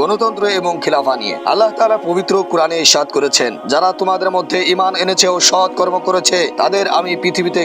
গণতন্ত্র এবং খিলাফা নিয়ে। আল্লাহ পবিত্র কোরআনে যারা তোমাদের মধ্যে এনেছে ও সৎ কর্ম করেছে, তাদের আমি পৃথিবীতে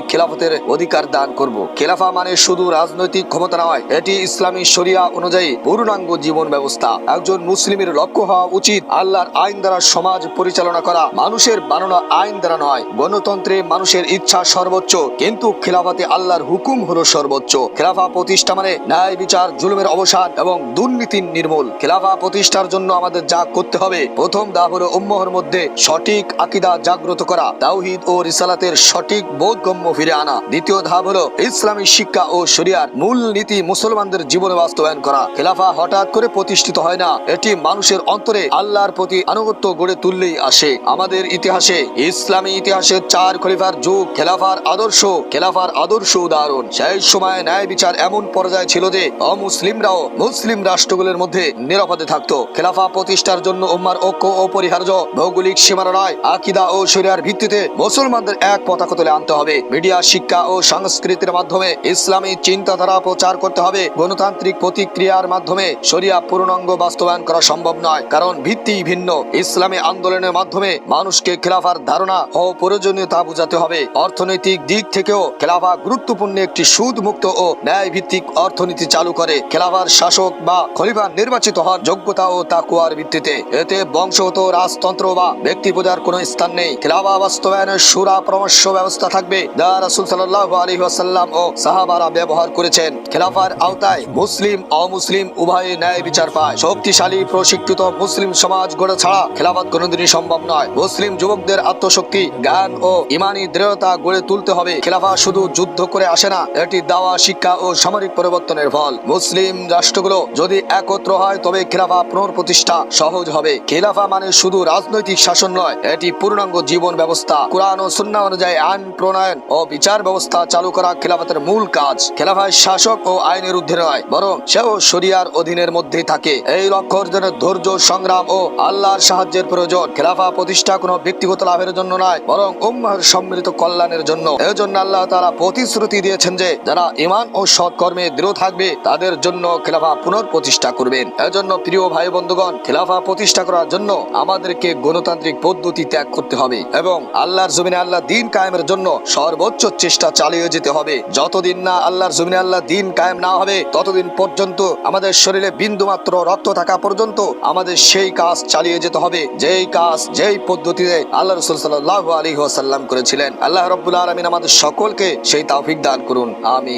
অধিকার দান করব। খিলাফা মানে শুধু রাজনৈতিক ক্ষমতা নয়, এটি ইসলামী শরিয়া অনুযায়ী পূর্ণাঙ্গ জীবন ব্যবস্থা। একজন মুসলিমের লক্ষ্য হওয়া উচিত আল্লাহর আইন দ্বারা সমাজ পরিচালনা করা। মানুষের বানানো আইন দ্বারা নয়, গণতন্ত্রে মানুষের ইচ্ছা সর্বোচ্চ, কিন্তু খিলাফাতে আল্লাহর হুকুম হলো সর্বোচ্চ খেলাফা প্রতিষ্ঠা মানে ন্যায় বিচার, জুলুমের অবসান এবং দুর্নীতির নির্মূল। খেলাফা প্রতিষ্ঠার জন্য আমাদের যা করতে হবে, প্রথম দা হলো উম্মহর মধ্যে সঠিক আকিদা জাগ্রত করা, তাওহিদ ও রিসালাতের সঠিক বোধগম্য ফিরে আনা। দ্বিতীয় ধাপ হলো ইসলামী শিক্ষা ও শরিয়ার মূল নীতি মুসলমানদের জীবনে বাস্তবায়ন করা। খেলাফা হঠাৎ করে প্রতিষ্ঠিত হয় না, এটি মানুষের অন্তরে আল্লাহর প্রতি আনুগত্য গড়ে তুললেই আসে। আমাদের ইতিহাসে ইসলামী ইতিহাসের চার খলিফার যুগ, খেলাফার আদর্শ খেলাফার আদর্শ উদাহরণ। সেই সময় ন্যায় বিচার এমন পর্যায়ে ছিল যে অমুসলিমরাও মুসলিম রাষ্ট্রগুলোর মধ্যে নিরাপদে থাকতো। খেলাফা প্রতিষ্ঠার জন্য উম্মার ঐক্য অপরিহার্য ভৌগোলিক সীমানা নয় আকিদা ও শরিয়ার ভিত্তিতে মুসলমানদের এক পতাকা তুলে আনতে হবে। মিডিয়া, শিক্ষা ও সংস্কৃতির মাধ্যমে ইসলামী চিন্তাধারা প্রচার করতে হবে। গণতান্ত্রিক প্রতিক্রিয়ার মাধ্যমে শরিয়া পূর্ণাঙ্গ বাস্তবায়ন করা সম্ভব নয়। কারণ ভিত্তি ভিন্ন। ইসলামী আন্দোলনের মাধ্যমে মানুষকে খেলাফার ধারণা ও প্রয়োজনীয়তা বোঝাতে হবে। অর্থনৈতিক দিক থেকেও খেলাফা গুরুত্বপূর্ণ একটি সুদ মুক্ত ও ন্যায় ভিত্তিক অর্থনীতি চালু করে, খেলাফার শাসক বা খলিফা নির্বাচিত হওয়ার যোগ্যতা ও তাকুয়ার ভিত্তিতে। এতে বংশগত, রাজতন্ত্র বা ব্যক্তি পূজার কোনো স্থান নেই। খেলাফা বাস্তবায়নের সুরা পরামর্শ ব্যবস্থা থাকবে যা রাসুল সাল্লাহ আলী ওয়াসাল্লাম ও সাহাবারা ব্যবহার করেছেন। খেলাফার আওতায় মুসলিম, অমুসলিম উভয়ে ন্যায় বিচার পায়। শক্তিশালী, প্রশিক্ষিত মুসলিম সমাজ গড়ে ছাড়া খেলাফত কোনোদিনই সম্ভব নয়। মুসলিম যুবকদের আত্মশক্তি, জ্ঞান ও ইমানি দৃঢ়তা গড়ে তুলতে হবে। খেলাফা শুধু যুদ্ধ করে আসে না, এটি দাওয়া শিক্ষা ও সামরিক পরিবর্তনের ফল। মুসলিম রাষ্ট্রগুলো যদি একত্র হয়, তবে খেলাফা পুনঃপ্রতিষ্ঠা সহজ হবে। খেলাফা মানে শুধু রাজনৈতিক শাসন নয়, এটি পূর্ণাঙ্গ জীবন ব্যবস্থা। কোরআন ও সুন্নাহ অনুযায়ী আইন প্রণয়ন ও বিচার ব্যবস্থা চালু করা খেলাফতের মূল কাজ। খেলাফায় শাসক ও আইনের ঊর্ধ্বে নয়, বরং সেও শরিয়ার অধীনের মধ্যেই থাকে। এই লক্ষ্য অর্জনের ধৈর্য, সংগ্রাম ও আল্লাহর সাহায্যের প্রয়োজন। খেলাফা প্রতিষ্ঠা কোনো ব্যক্তিগত লাভের জন্য নয়, বরং উম্মাহর সম্মিলিত কল্যাণের জন্য। এজন্য আল্লাহ তারা প্রতিশ্রুতি দিয়েছেন যে, যারা ইমান ও সৎকর্মে দৃঢ় থাকবে, তাদের জন্য খেলাফা পুনঃপ্রতিষ্ঠা করবেন। এজন্য প্রিয় ভাই বন্ধুগণ, খেলাফা প্রতিষ্ঠা করার জন্য আমাদেরকে গণতান্ত্রিক পদ্ধতি ত্যাগ করতে হবে এবং আল্লাহর জমিনে আল্লাহ দিন কায়েমের জন্য সর্বোচ্চ চেষ্টা চালিয়ে যেতে হবে। যতদিন না আল্লাহর জমিনে আল্লাহ দিন কায়েম না হবে, ততদিন পর্যন্ত আমাদের শরীরে বিন্দু মাত্র রক্ত থাকা পর্যন্ত আমাদের সেই কাজ চালিয়ে যেতে হবে। যেই কাজ, যেই পদ্ধতিতে আল্লাহ রসুল সাল্লাহ আলী ওয়াসাল্লাম করেছিলেন। আল্লাহ রব্বুল আলমিন আমাদের সকলকে সেই তাওফিক দান করুন। আমি